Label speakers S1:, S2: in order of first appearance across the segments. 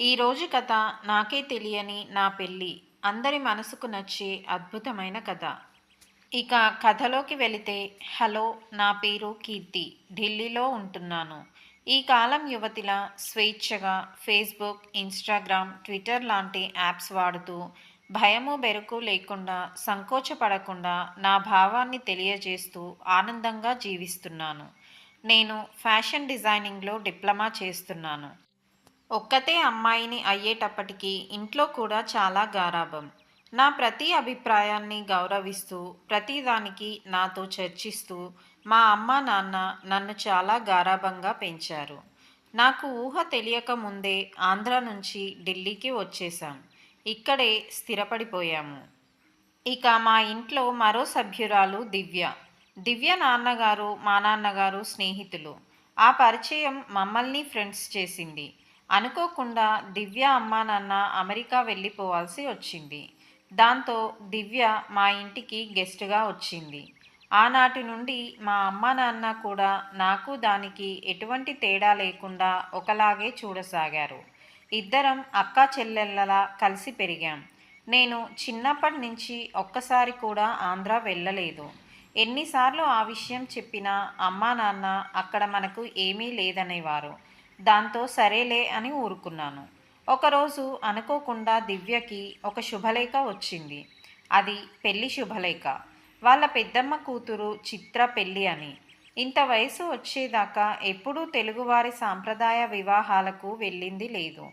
S1: ఈరోజు కథ నాకే తెలియని నా పెళ్ళి అందరి మనసుకు నచ్చే అద్భుతమైన కథ. ఇక కథలోకి వెళితే హలో నా పేరు కీర్తి ఢిల్లీలో ఉంటున్నాను. ఈ కాలం యువతిలా స్వేచ్ఛగా ఫేస్బుక్ ఇన్స్టాగ్రామ్ ట్విట్టర్ లాంటి యాప్స్ వాడుతూ భయము బెరుకు లేకుండా సంకోచపడకుండా నా భావాన్ని తెలియజేస్తూ ఆనందంగా జీవిస్తున్నాను. నేను ఫ్యాషన్ డిజైనింగ్లో డిప్లొమా చేస్తున్నాను. ఒక్కతే అమ్మాయిని అయ్యేటప్పటికీ ఇంట్లో కూడా చాలా గారాభం. నా ప్రతి అభిప్రాయాన్ని గౌరవిస్తూ ప్రతిదానికి నాతో చర్చిస్తూ మా అమ్మ నాన్న నన్ను చాలా గారాబంగా పెంచారు. నాకు ఊహ తెలియక ముందే ఆంధ్ర నుంచి ఢిల్లీకి వచ్చేసాం ఇక్కడే స్థిరపడిపోయాము. ఇక మా ఇంట్లో మరో సభ్యురాలు దివ్య. దివ్య నాన్నగారు మా నాన్నగారు స్నేహితులు. ఆ పరిచయం మమ్మల్ని ఫ్రెండ్స్ చేసింది. అనుకోకుండా దివ్య అమ్మా నాన్న అమెరికా వెళ్ళిపోవాల్సి వచ్చింది. దాంతో దివ్య మా ఇంటికి గెస్ట్గా వచ్చింది. ఆనాటి నుండి మా అమ్మ నాన్న కూడా నాకు దానికి ఎటువంటి తేడా లేకుండా ఒకలాగే చూడసాగారు. ఇద్దరం అక్కా చెల్లెళ్ళలా కలిసి పెరిగాం. నేను చిన్నప్పటి నుంచి ఒక్కసారి కూడా ఆంధ్ర వెళ్ళలేదు. ఎన్నిసార్లు ఆ విషయం చెప్పినా అమ్మా నాన్న అక్కడ మనకు ఏమీ లేదనేవారు. దాంతో సరేలే అని ఊరుకున్నాను. ఒకరోజు అనుకోకుండా దివ్యకి ఒక శుభలేఖ వచ్చింది. అది పెళ్ళి శుభలేఖ. వాళ్ళ పెద్దమ్మ కూతురు చిత్ర పెళ్ళి అని. ఇంత వయసు వచ్చేదాకా ఎప్పుడూ తెలుగువారి సాంప్రదాయ వివాహాలకు వెళ్ళింది లేదు.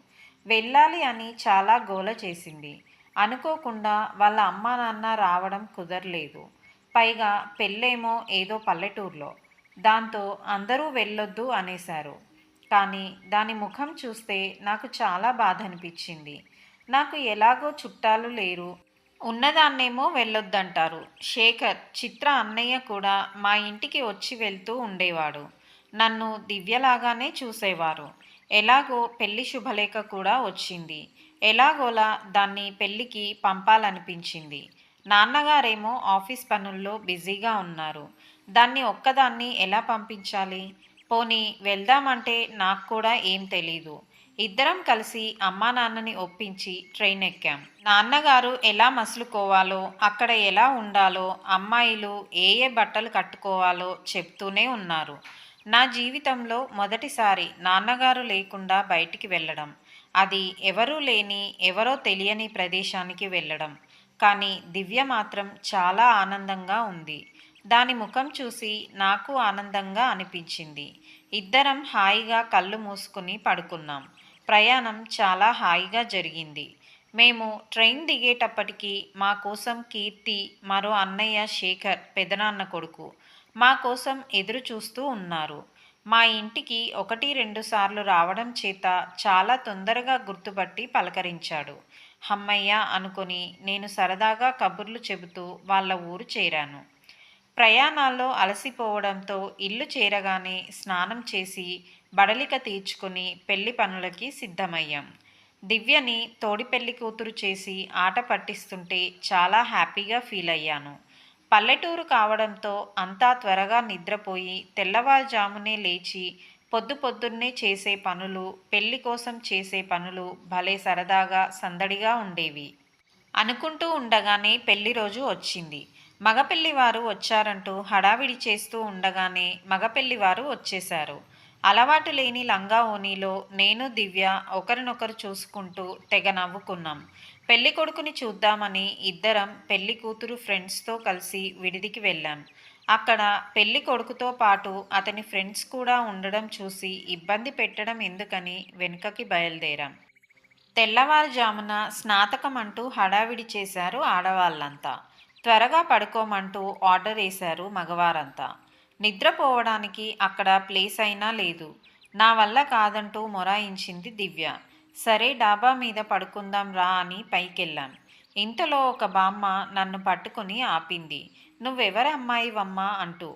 S1: వెళ్ళాలి అని చాలా గోల చేసింది. అనుకోకుండా వాళ్ళ అమ్మా నాన్న రావడం కుదరలేదు. పైగా పెళ్ళేమో ఏదో పల్లెటూరులో. దాంతో అందరూ వెళ్ళొద్దు అనేశారు. కానీ దాని ముఖం చూస్తే నాకు చాలా బాధ అనిపించింది నాకు ఎలాగో చుట్టాలు లేరు. ఉన్నదాన్నేమో వెళ్ళొద్దంటారు. శేఖర్ చిత్ర అన్నయ్య కూడా మా ఇంటికి వచ్చి వెళ్తూ ఉండేవాడు. నన్ను దివ్యలాగానే చూసేవారు. ఎలాగో పెళ్ళి శుభలేఖ కూడా వచ్చింది. ఎలాగోలా దాన్ని పెళ్ళికి పంపాలనిపించింది. నాన్నగారేమో ఆఫీస్ పనుల్లో బిజీగా ఉన్నారు. దాన్ని ఒక్కదాన్ని ఎలా పంపించాలి? పోనీ వెళ్దామంటే నాకు కూడా ఏం తెలీదు. ఇద్దరం కలిసి అమ్మా నాన్నని ఒప్పించి ట్రైన్ ఎక్కాం. నాన్నగారు ఎలా మసులుకోవాలో అక్కడ ఎలా ఉండాలో అమ్మాయిలు ఏ ఏ బట్టలు కట్టుకోవాలో చెప్తూనే ఉన్నారు. నా జీవితంలో మొదటిసారి నాన్నగారు లేకుండా బయటికి వెళ్ళడం. అది ఎవరూ లేని ఎవరో తెలియని ప్రదేశానికి వెళ్ళడం. కానీ దివ్య మాత్రం చాలా ఆనందంగా ఉంది. దాని ముఖం చూసి నాకు ఆనందంగా అనిపించింది. ఇద్దరం హాయిగా కళ్ళు మూసుకుని పడుకున్నాం. ప్రయాణం చాలా హాయిగా జరిగింది. మేము ట్రైన్ దిగేటప్పటికి మా కోసం కీర్తి మరో అన్నయ్య శేఖర్ పెదనాన్న కొడుకు మా కోసం ఎదురు చూస్తూ ఉన్నారు. మా ఇంటికి ఒకటి రెండు సార్లు రావడం చేత చాలా తొందరగా గుర్తుపట్టి పలకరించాడు. హమ్మయ్య అనుకొని నేను సరదాగా కబుర్లు చెబుతూ వాళ్ళ ఊరు చేరాను. ప్రయాణాల్లో అలసిపోవడంతో ఇల్లు చేరగానే స్నానం చేసి బడలిక తీర్చుకుని పెళ్ళి పనులకి సిద్ధమయ్యాం. దివ్యని తోడి పెళ్ళి కూతురు చేసి ఆట పట్టిస్తుంటే చాలా హ్యాపీగా ఫీల్ అయ్యాను. పల్లెటూరు కావడంతో అంతా త్వరగా నిద్రపోయి తెల్లవారుజామునే లేచి పొద్దు పొద్దున్నే చేసే పనులు పెళ్ళి కోసం చేసే పనులు భలే సరదాగా సందడిగా ఉండేవి. అనుకుంటూ ఉండగానే పెళ్ళి రోజు వచ్చింది. మగపెళ్ళివారు వచ్చారంటూ హడావిడి చేస్తూ ఉండగానే మగపెళ్ళివారు వచ్చేశారు. అలవాటు లేని లంగా ఓనీలో నేను దివ్య ఒకరినొకరు చూసుకుంటూ తెగ నవ్వుకున్నాం. పెళ్ళి కొడుకుని చూద్దామని ఇద్దరం పెళ్ళి కూతురు ఫ్రెండ్స్తో కలిసి విడిదికి వెళ్ళాం. అక్కడ పెళ్ళి కొడుకుతో పాటు అతని ఫ్రెండ్స్ కూడా ఉండడం చూసి ఇబ్బంది పెట్టడం ఎందుకని వెనుకకి బయలుదేరాం. తెల్లవారుజామున స్నాతకం అంటూ హడావిడి చేశారు ఆడవాళ్ళంతా. త్వరగా పడుకోమంటూ ఆర్డర్ వేశారు మగవారంతా. నిద్రపోవడానికి అక్కడ ప్లేస్ అయినా లేదు. నా వల్ల కాదంటూ మొరాయించింది దివ్య. సరే డాబా మీద పడుకుందాం రా అని పైకెళ్ళాం ఇంతలో ఒక బామ్మ నన్ను పట్టుకుని ఆపింది. నువ్వెవరి అమ్మాయివమ్మా అంటూ.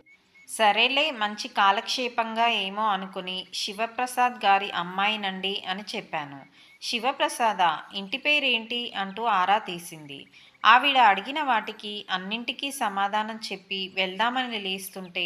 S1: సరేలే మంచి కాలక్షేపంగా ఏమో అనుకుని శివప్రసాద్ గారి అమ్మాయినండి అని చెప్పాను. శివప్రసాద ఇంటి పేరేంటి? అంటూ ఆరా తీసింది. ఆవిడ అడిగిన వాటికి అన్నింటికీ సమాధానం చెప్పి వెళ్దామని లేస్తుంటే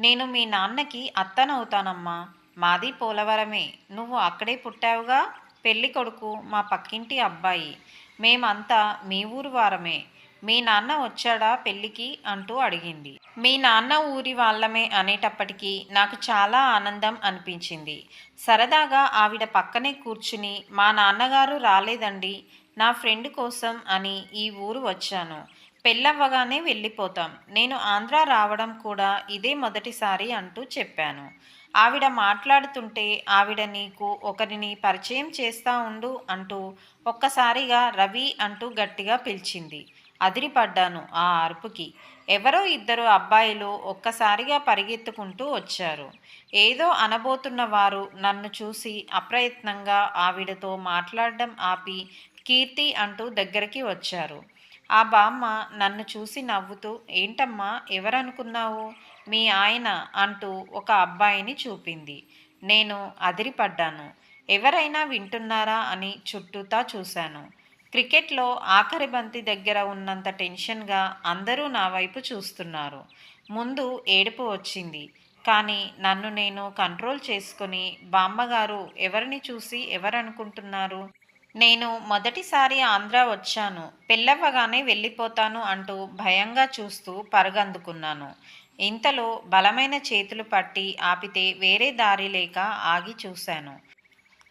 S1: నేను మీ నాన్నకి అత్తనవుతానమ్మా. మాది పోలవరమే. నువ్వు అక్కడే పుట్టావుగా? పెళ్ళి కొడుకు మా పక్కింటి అబ్బాయి. మేమంతా మీ ఊరు వారమే. మీ నాన్న వచ్చాడా పెళ్ళికి? అంటూ అడిగింది. మీ నాన్న ఊరి వాళ్ళమే అనేటప్పటికీ నాకు చాలా ఆనందం అనిపించింది. సరదాగా ఆవిడ పక్కనే కూర్చుని మా నాన్నగారు రాలేదండి. నా ఫ్రెండ్ కోసం అని ఈ ఊరు వచ్చాను. పెళ్ళవ్వగానే వెళ్ళిపోతాం. నేను ఆంధ్ర రావడం కూడా ఇదే మొదటిసారి అంటూ చెప్పాను. ఆవిడ మాట్లాడుతుంటే ఆవిడ నీకు ఒకరిని పరిచయం చేస్తా ఉండు అంటూ ఒక్కసారిగా రవి అంటూ గట్టిగా పిలిచింది. అదిరిపడ్డాను ఆ అరుపుకి. ఎవరో ఇద్దరు అబ్బాయిలు ఒక్కసారిగా పరిగెత్తుకుంటూ వచ్చారు. ఏదో అనబోతున్న వారు నన్ను చూసి అప్రయత్నంగా ఆవిడతో మాట్లాడడం ఆపి కీర్తి అంటూ దగ్గరికి వచ్చారు. ఆ బామ్మ నన్ను చూసి నవ్వుతూ ఏంటమ్మా ఎవరనుకున్నావు? మీ ఆయన అంటూ ఒక అబ్బాయిని చూపింది. నేను అదిరిపడ్డాను. ఎవరైనా వింటున్నారా? అని చుట్టూతా చూశాను. క్రికెట్లో ఆఖరి బంతి దగ్గర ఉన్నంత టెన్షన్గా అందరూ నా వైపు చూస్తున్నారు. ముందు ఏడుపు వచ్చింది. కానీ నన్ను నేను కంట్రోల్ చేసుకుని బామ్మగారు ఎవరిని చూసి ఎవరనుకుంటున్నారు? నేను మొదటిసారి ఆంధ్ర వచ్చాను. పెళ్ళవ్వగానే వెళ్ళిపోతాను అంటూ భయంగా చూస్తూ పరుగందుకున్నాను. ఇంతలో బలమైన చేతులు పట్టి ఆపితే వేరే దారి లేక ఆగి చూశాను.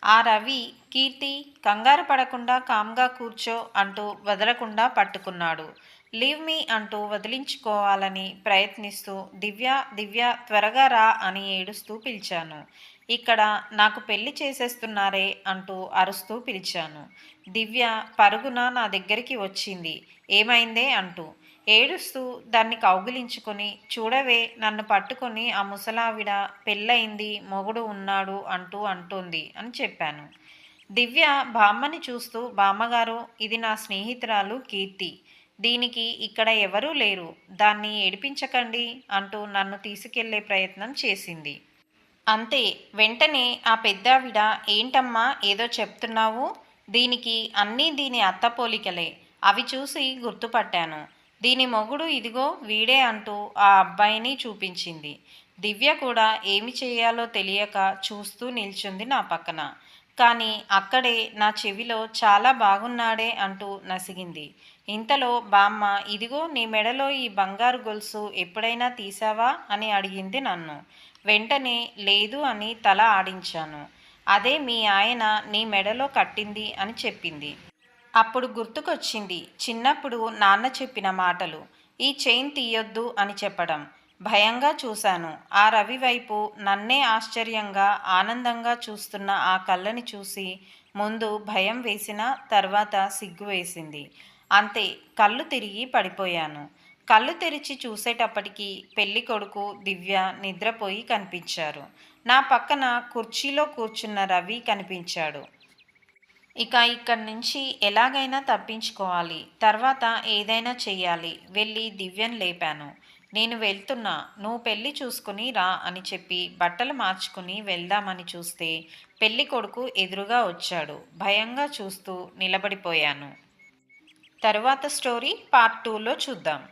S1: ఆ రవి కీర్తి కంగారు పడకుండా కామ్గా కూర్చో అంటూ వదలకుండా పట్టుకున్నాడు. లీవ్ మీ అంటూ వదిలించుకోవాలని ప్రయత్నిస్తూ దివ్య దివ్య త్వరగా రా అని ఏడుస్తూ పిలిచాను. ఇక్కడ నాకు పెళ్ళి చేసేస్తున్నారే అంటూ అరుస్తూ పిలిచాను. దివ్య పరుగున నా దగ్గరికి వచ్చింది. ఏమైందే అంటూ ఏడుస్తూ దాన్ని కౌగిలించుకొని చూడవే నన్ను పట్టుకొని ఆ ముసలావిడ పెళ్ళయింది మొగుడు ఉన్నాడు అంటూ అంటోంది అని చెప్పాను. దివ్య బామ్మని చూస్తూ బామ్మగారు ఇది నా స్నేహితురాలు కీర్తి. దీనికి ఇక్కడ ఎవరూ లేరు. దాన్ని ఏడిపించకండి అంటూ నన్ను తీసుకెళ్ళే ప్రయత్నం చేసింది. అంతే వెంటనే ఆ పెద్దావిడ ఏంటమ్మా ఏదో చెప్తున్నావు? దీనికి అన్నీ దీని అత్త పోలికలే అవి చూసి గుర్తుపట్టాను. దీని మొగుడు ఇదిగో వీడే అంటూ ఆ అబ్బాయిని చూపించింది. దివ్య కూడా ఏమి చేయాలో తెలియక చూస్తూ నిల్చుంది నా పక్కన. కానీ అక్కడే నా చెవిలో చాలా బాగున్నాడే అంటూ నసిగింది. ఇంతలో బామ్మ ఇదిగో నీ మెడలో ఈ బంగారు గొలుసు ఎప్పుడైనా తీసావా అని అడిగింది నన్ను. వెంటనే లేదు అని తల ఆడించాను. అదే మీ ఆయన నీ మెడలో కట్టింది అని చెప్పింది. అప్పుడు గుర్తుకొచ్చింది చిన్నప్పుడు నాన్న చెప్పిన మాటలు. ఈ చైన్ తీయొద్దు అని చెప్పడం. భయంగా చూశాను. ఆ రవి వైపు నన్నే ఆశ్చర్యంగా ఆనందంగా చూస్తున్న ఆ కళ్ళని చూసి ముందు భయం వేసిన తర్వాత సిగ్గు వేసింది. అంతే కళ్ళు తిరిగి పడిపోయాను. కళ్ళు తెరిచి చూసేటప్పటికి పెళ్ళి కొడుకు దివ్య నిద్రపోయి కనిపించారు. నా పక్కన కుర్చీలో కూర్చున్న రవి కనిపించాడు. ఇక ఇక్కడి నుంచి ఎలాగైనా తప్పించుకోవాలి. తర్వాత ఏదైనా చెయ్యాలి. వెళ్ళి దివ్యను లేపాను. నేను వెళ్తున్నా. నువ్వు పెళ్ళి చూసుకుని రా అని చెప్పి బట్టలు మార్చుకుని వెళ్దామని చూస్తే పెళ్ళి కొడుకు ఎదురుగా వచ్చాడు. భయంగా చూస్తూ నిలబడిపోయాను. తరువాత స్టోరీ పార్ట్ టూలో చూద్దాం.